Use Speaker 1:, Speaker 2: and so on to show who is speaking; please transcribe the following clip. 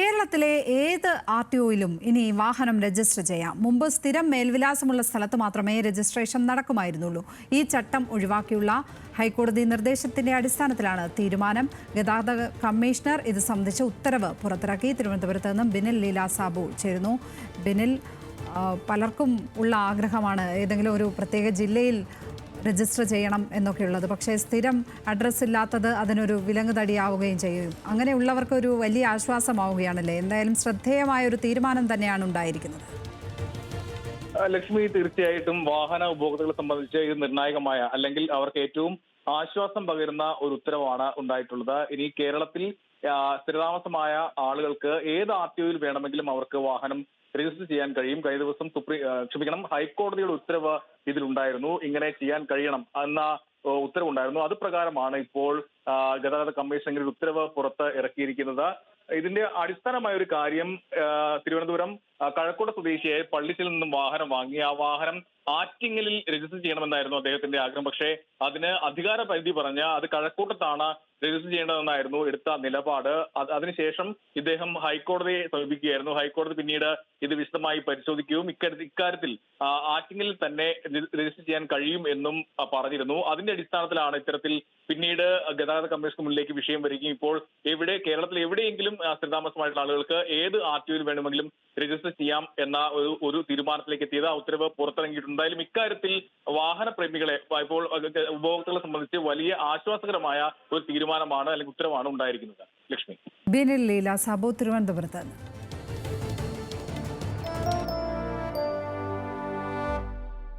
Speaker 1: കേരളത്തിലെ ഏത് R T ഒയിലും ഇനി വാഹനം രജിസ്റ്റർ ചെയ്യാം. മുമ്പ് സ്ഥിരം മേൽവിലാസമുള്ള സ്ഥലത്ത് മാത്രമേ രജിസ്ട്രേഷൻ നടക്കുമായിരുന്നുള്ളൂ. ഈ ചട്ടം ഒഴിവാക്കിയുള്ള ഹൈക്കോടതി നിർദ്ദേശത്തിന്റെ അടിസ്ഥാനത്തിലാണ് തീരുമാനം. ഗതാഗത കമ്മീഷണർ ഇത് സംബന്ധിച്ച ഉത്തരവ് പുറത്തിറക്കി. തിരുവനന്തപുരത്ത് നിന്നും ബിനിൽ ലീല സാബു ചേരുന്നു. ബിനിൽ പലർക്കും ഉള്ള ആഗ്രഹമാണ്. ഏതെങ്കിലും ഒരു പ്രത്യേക ജില്ലയിൽ രജിസ്റ്റർ ചെയ്യണം എന്നൊക്കെയുള്ളത്. പക്ഷേ സ്ഥിരം അഡ്രസ്സ് ഇല്ലാത്തത് അതിനൊരു വിലങ്ങുതടിയാവുകയും ചെയ്യും. അങ്ങനെയുള്ളവർക്ക് ഒരു വലിയ ആശ്വാസമാവുകയാണല്ലേ? എന്തായാലും ശ്രദ്ധേയമായ ഒരു തീരുമാനം തന്നെയാണ് ഉണ്ടായിരിക്കുന്നത്.
Speaker 2: ലക്ഷ്മി തീർച്ചയായിട്ടും വാഹന ഉപഭോക്താക്കളെ സംബന്ധിച്ച് ഇത് നിർണായകമായ അല്ലെങ്കിൽ അവർക്ക് ഏറ്റവും ആശ്വാസം പകരുന്ന ഒരു ഉത്തരവാണ് ഉണ്ടായിട്ടുള്ളത്. ഇനി കേരളത്തിൽ സ്ഥിരതാമസമായ ആളുകൾക്ക് ഏത് ആർ ടി ഒയിൽ വേണമെങ്കിലും അവർക്ക് വാഹനം രജിസ്റ്റർ ചെയ്യാൻ കഴിയും. കഴിഞ്ഞ ദിവസം സുപ്രീം ക്ഷമിക്കണം ഹൈക്കോടതിയുടെ ഉത്തരവ് ഇതിലുണ്ടായിരുന്നു. ഇങ്ങനെ ചെയ്യാൻ കഴിയണം എന്ന ഉത്തരവുണ്ടായിരുന്നു. അത് പ്രകാരമാണ് ഇപ്പോൾ ഗതാഗത കമ്മീഷൻ ഉത്തരവ് പുറത്ത് ഇറക്കിയിരിക്കുന്നത്. ഇതിന്റെ അടിസ്ഥാനമായ ഒരു കാര്യം തിരുവനന്തപുരം കഴക്കൂട സ്വദേശിയായ പള്ളിച്ചിൽ നിന്നും വാഹനം വാങ്ങി. ആ വാഹനം ആറ്റിങ്ങലിൽ രജിസ്റ്റർ ചെയ്യണമെന്നായിരുന്നു അദ്ദേഹത്തിന്റെ ആഗ്രഹം. പക്ഷേ അതിന് അധികാര പരിധി പറഞ്ഞ് അത് കഴക്കൂട്ടത്താണ് രജിസ്റ്റർ ചെയ്യേണ്ടതെന്നായിരുന്നു എടുത്ത നിലപാട്. അത് അതിനുശേഷം ഇദ്ദേഹം ഹൈക്കോടതിയെ സമീപിക്കുകയായിരുന്നു. ഹൈക്കോടതി പിന്നീട് ഇത് വിശദമായി പരിശോധിക്കുകയും ഇക്കാര്യത്തിൽ ഇക്കാര്യത്തിൽ ആറ്റിങ്ങിൽ തന്നെ രജിസ്റ്റർ ചെയ്യാൻ കഴിയും എന്നും പറഞ്ഞിരുന്നു. അതിന്റെ അടിസ്ഥാനത്തിലാണ് ഇത്തരത്തിൽ പിന്നീട് ഗതാഗത കമ്മീഷന് മുന്നിലേക്ക് വിഷയം വരികയും ഇപ്പോൾ എവിടെ കേരളത്തിൽ എവിടെയെങ്കിലും സ്ഥിരതാമസമായിട്ടുള്ള ആളുകൾക്ക് ഏത് ആർ ടി ഒയിൽ വേണമെങ്കിലും രജിസ്റ്റർ ചെയ്യാം എന്ന ഒരു ഒരു തീരുമാനത്തിലേക്ക് എത്തിയത്. ആ ഉത്തരവ് പുറത്തിറങ്ങിയിട്ടുണ്ട്. എന്തായാലും ഇക്കാര്യത്തിൽ വാഹന പ്രേമികളെ ഇപ്പോൾ ഉപഭോക്താക്കളെ സംബന്ധിച്ച് വലിയ ആശ്വാസകരമായ ഒരു തീരുമാനമാണ് അല്ലെങ്കിൽ ഉത്തരവാണ് ഉണ്ടായിരിക്കുന്നത്. ലക്ഷ്മി.
Speaker 1: ബിനിൽ ലീല സബോ തിരുവനന്തപുരത്ത്